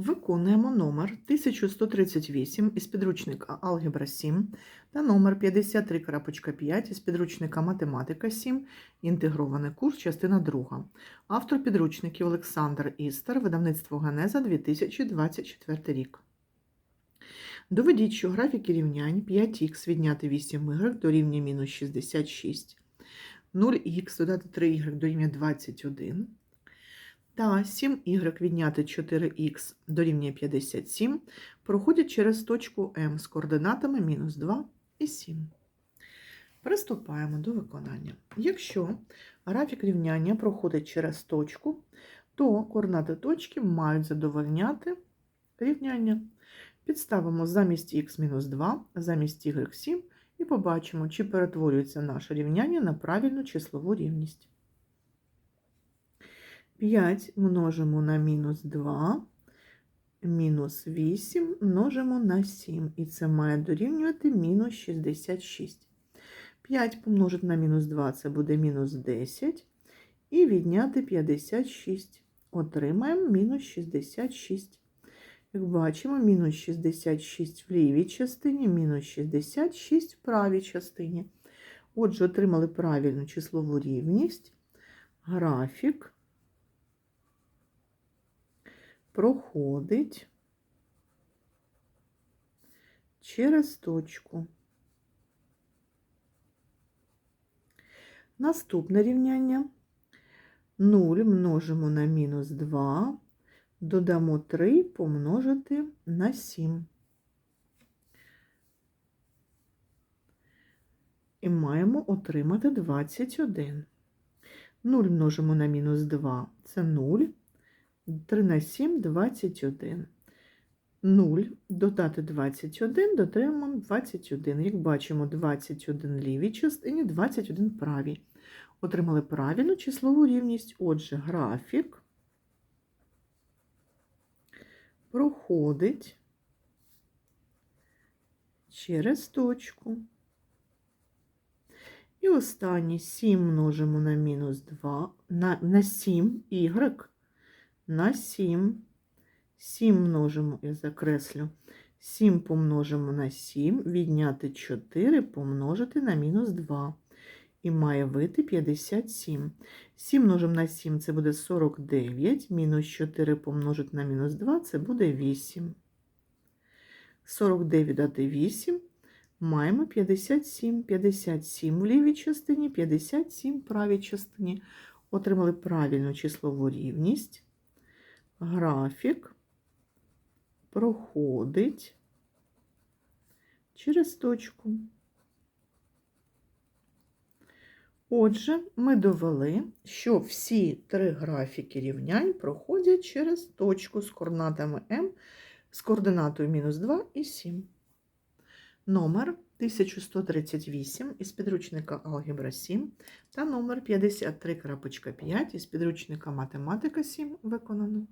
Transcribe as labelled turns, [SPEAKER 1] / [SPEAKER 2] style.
[SPEAKER 1] Виконуємо номер 1138 із підручника Алгебра 7 та номер 53.5 із підручника Математика 7, інтегрований курс, частина 2. Автор підручників Олександр Істер, видавництво Генеза 2024 рік. Доведіть, що графіки рівнянь 5х відняти 8y дорівнює мінус 66, 0х додати 3y дорівнює 21, та 7y відняти 4х дорівнює 57 проходять через точку М з координатами мінус 2 і 7. Приступаємо до виконання. Якщо графік рівняння проходить через точку, то координати точки мають задовольняти рівняння. Підставимо замість х-2, замість y 7 і побачимо, чи перетворюється наше рівняння на правильну числову рівність. 5 множимо на мінус 2, мінус 8 множимо на 7, і це має дорівнювати мінус 66. 5 помножити на мінус 2 це буде мінус 10, і відняти 56. Отримаємо мінус 66. Як бачимо, мінус 66 в лівій частині, мінус 66 в правій частині. Отже, отримали правильну числову рівність. Графік проходить через точку. Наступне рівняння 0 множимо на мінус 2, додамо 3 помножити на 7. І маємо отримати 21. 0 множимо на мінус 2 це 0. 3 на 7 21. 0 додати 21, дотримуємо 21. Як бачимо, 21 лівій частині, 21 правій. Отримали правильну числову рівність. Отже, графік проходить через точку. І останнє 7 множимо на мінус 2, на, на 7 y на 7. 7 множимо, я закреслю, 7 помножимо на 7, відняти 4 помножити на мінус 2. І має вийти 57. 7 множимо на 7 це буде 49, мінус 4 помножити на мінус 2 це буде 8. 49 дати 8, маємо 57. 57 в лівій частині, 57 в правій частині. Отримали правильну числову рівність. Графік проходить через точку. Отже, ми довели, що всі три графіки рівнянь проходять через точку з координатами М з координатою мінус 2 і 7. Номер 1138 із підручника Алгебра 7 та номер 53.5 із підручника Математика 7 виконано.